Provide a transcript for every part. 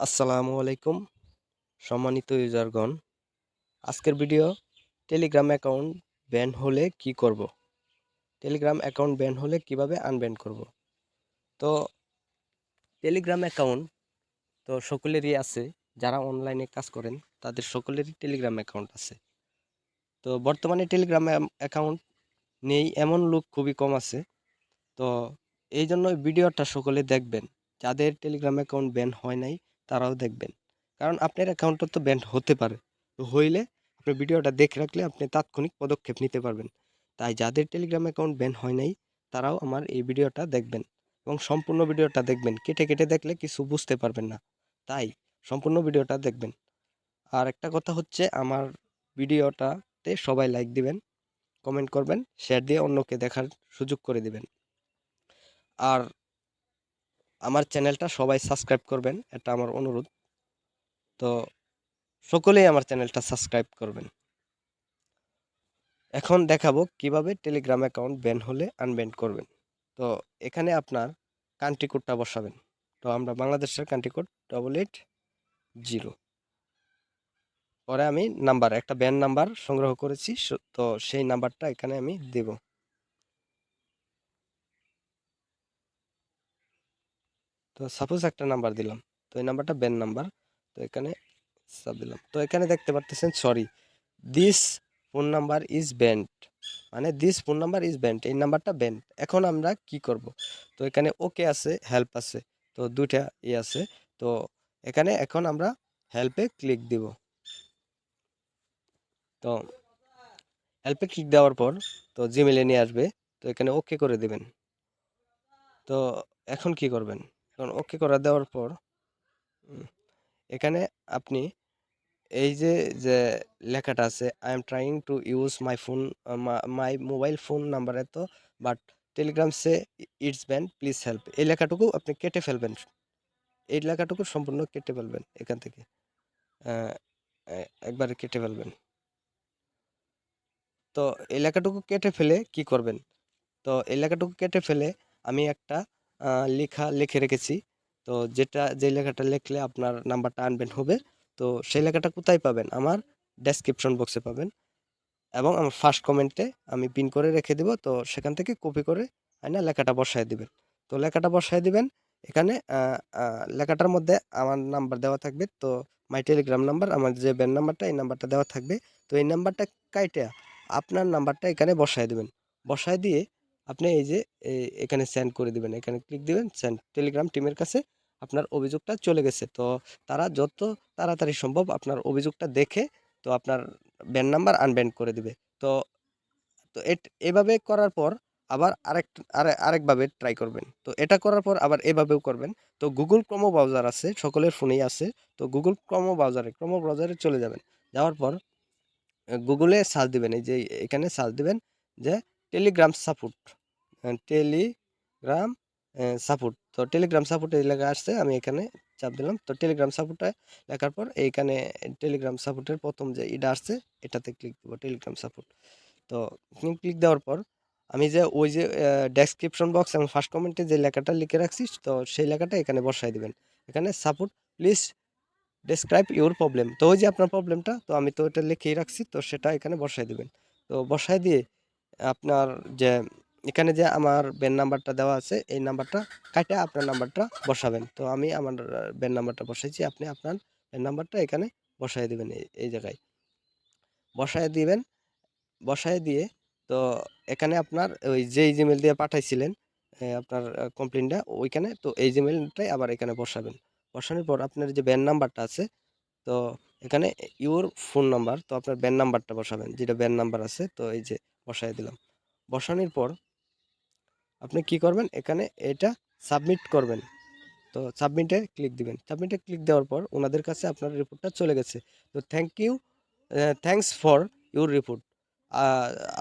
আসসালামু আলাইকুম, সম্মানিত ইউজারগণ। আজকের ভিডিও টেলিগ্রাম অ্যাকাউন্ট ব্যান হলে কি করব? টেলিগ্রাম অ্যাকাউন্ট ব্যান হলে কীভাবে আনব্যান করব? তো টেলিগ্রাম অ্যাকাউন্ট তো সকলেরই আছে, যারা অনলাইনে কাজ করেন, তাদের সকলেরই টেলিগ্রাম অ্যাকাউন্ট আছে। তো, বর্তমানে টেলিগ্রাম অ্যাকাউন্ট নেই, এমন লোক খুবই কম আছে। তো এই জন্য ভিডিওটা সকলে দেখবেন। যাদের টেলিগ্রাম অ্যাকাউন্ট ব্যান হয় নাই তারাও দেখবেন। কারণ আপনার অ্যাকাউন্টটা তো ব্যান্ড হতে পারে। তো হইলে আপনি ভিডিওটা দেখে রাখলে আপনি তাৎক্ষণিক পদক্ষেপ নিতে পারবেন। তাই যাদের টেলিগ্রাম অ্যাকাউন্ট ব্যান হয় নাই, তারাও আমার এই ভিডিওটা দেখবেন এবং সম্পূর্ণ ভিডিওটা দেখবেন। কেটে কেটে দেখলে কিছু বুঝতে পারবেন না। তাই সম্পূর্ণ ভিডিওটা দেখবেন। আর একটা কথা হচ্ছে, আমার ভিডিওটাতে সবাই লাইক দিবেন কমেন্ট করবেন শেয়ার দিয়ে অন্যকে দেখার সুযোগ করে দিবেন। আর আমার চ্যানেলটা সবাই সাবস্ক্রাইব করবেন, এটা আমার অনুরোধ। তো সকলেই আমার চ্যানেলটা সাবস্ক্রাইব করবেন। এখন দেখাবো কীভাবে টেলিগ্রাম অ্যাকাউন্ট ব্যান হলে আনব্যান করবেন। তো এখানে আপনার কান্ট্রি কোডটা বসাবেন। তো আমরা বাংলাদেশের country code double eight zero পরে আমি নাম্বার, একটা ব্যান নাম্বার সংগ্রহ করেছি তো সেই নাম্বারটা এখানে আমি দেব। তো সাপোজ একটা নাম্বার দিলাম, তো এই নাম্বারটা ব্যান নাম্বার তো এখানে সাব দিলাম। তো এখানে দেখতে পারতেছেন sorry this phone number is banned মানে this phone number is banned এই নাম্বারটা ব্যান্ড এখন আমরা কি করব? তো এখানে ওকে আছে হেল্প আছে, তো দুইটা ই আছে, তো এখানে এখন আমরা হেল্পে ক্লিক দিব। তো হেল্পে ক্লিক দেওয়ার পর, তো জিমেলে নিয়ে আসবে, তো এখানে ওকে করে দেবেন। তো এখন কি করবেন? এখন ওকে করে দেওয়ার পর এখানে আপনি এই যে যে লেখাটা আছে I am trying to use my phone my mobile phone number এত but Telegram say it's ban please help এই লেখাটুকু আপনি কেটে ফেলবেন। এই লেখাটুকু সম্পূর্ণ কেটে ফেলবেন এখান থেকে। একবারে কেটে ফেলবেন। তো এই লেখাটুকু কেটে ফেলে কি করবেন? তো এই লেখাটুকু কেটে ফেলে আমি একটা লেখা, লিখে রেখেছি। তো যেটা, যে লেখাটা লিখলে আপনার নাম্বারটা আনবেন হবে। তো সেই লেখাটা কোথায় পাবেন? আমার ডেসক্রিপশন বক্সে পাবেন। এবং আমার ফার্স্ট কমেন্টে আমি পিন করে রেখে দেব। তো সেখান থেকে কপি করে আইনা লেখাটা বসায় দিবেন। তো লেখাটা বসায় দিবেন। এখানে লেখাটার মধ্যে আমার নাম্বার দেওয়া থাকবে। তো মাই টেলিগ্রাম নাম্বার আমার যে ব্যান নাম্বারটা এই নাম্বারটা দেওয়া থাকবে। তো এই নাম্বারটা কাইটে, আপনার নাম্বারটা এখানে বসায় দেবেন। বসায় দিয়ে আপনি এই যে এখানে সেন্ড করে দিবেন। এখানে ক্লিক দিবেন সেন্ড টেলিগ্রাম টিমের কাছে আপনার অভিযোগটা চলে গেছে। তো তারা যত তাড়াতাড়ি সম্ভব আপনার অভিযোগটা দেখে, তো আপনার ব্যান নাম্বার আনব্যান করে দিবে। তো তো এভাবে করার পর আবার আরেক, আরে- আরেকভাবে ট্রাই করবেন। তো এটা করার পর আবার এভাবেও করবেন। তো গুগল ক্রম ব্রাউজার আছে, সকলের ফোনেই আছে। তো গুগল ক্রোমো ব্রাউজারে ক্রম ব্রাউজারে চলে যাবেন। যাওয়ার পর গুগলে সার্চ দিবেন। এই যে, এখানে সার্চ দিবেন যে টেলিগ্রাম সাপোর্ট টেলিগ্রাম সাপোর্ট তো টেলিগ্রাম সাপোর্ট লেখা আসছে, আমি এখানে চাপ দিলাম। তো টেলিগ্রাম সাপোর্টটা লেখার পর এইখানে টেলিগ্রাম সাপোর্টের প্রথম যে ইটা আসছে, এটাতে ক্লিক দেবো টেলিগ্রাম সাপোর্ট তো ক্লিক দেওয়ার পর আমি যে ওই যে ডেসক্রিপশন বক্স এবং ফার্স্ট কমেন্টে যে লেখাটা লিখে রাখছি, তো সেই লেখাটা এখানে বসাই দেবেন। এখানে support please describe your problem তো ওই যে আপনার প্রবলেমটা তো আমি তো এটা লিখেই রাখছি, তো সেটা এখানে বসাই দিবেন। তো বসাই দিয়ে আপনার যে এখানে যে আমার ব্যান নাম্বারটা দেওয়া আছে, এই নাম্বারটা কাটে আপনার নাম্বারটা বসাবেন। তো আমি আমার ব্যান নাম্বারটা বসাইছি, আপনি আপনার ব্যান নাম্বারটা এখানে বসাই দিবেন এই জায়গায়। বসায় দিবেন বসায় দিয়ে তো এখানে আপনার ওই যেই জিমেল দিয়ে পাঠাইছিলেন আপনার কমপ্লেনটা ওইখানে তো এই জিমেলটাই আবার এখানে বসাবেন। বসানোর পর আপনার যে ব্যান নাম্বারটা আছে, তো এখানে ইউর ফোন নাম্বার তো আপনার ব্যান নাম্বারটা বসাবেন, যেটা ব্যান নাম্বার আছে, তো এই যে বসায় দিলাম। বসানোর পর আপনি কি করবেন? এখানে এটা সাবমিট করবেন। তো সাবমিটে ক্লিক দিবেন। সাবমিটে ক্লিক দেওয়ার পর ওনাদের কাছে আপনার রিপোর্টটা চলে গেছে। তো thank you thanks for your report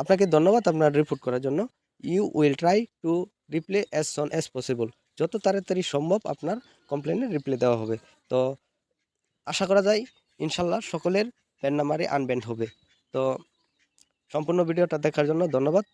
আপনাকে ধন্যবাদ আপনার রিপোর্ট করার জন্য। You will try to reply as soon as possible যত তাড়াতাড়ি সম্ভব আপনার কমপ্লেনের রিপ্লে দেওয়া হবে। তো আশা করা যায় ইনশাল্লাহ সকলের ব্যান্ড নাম্বারে আনব্যান্ড হবে। তো সম্পূর্ণ ভিডিওটা দেখার জন্য ধন্যবাদ।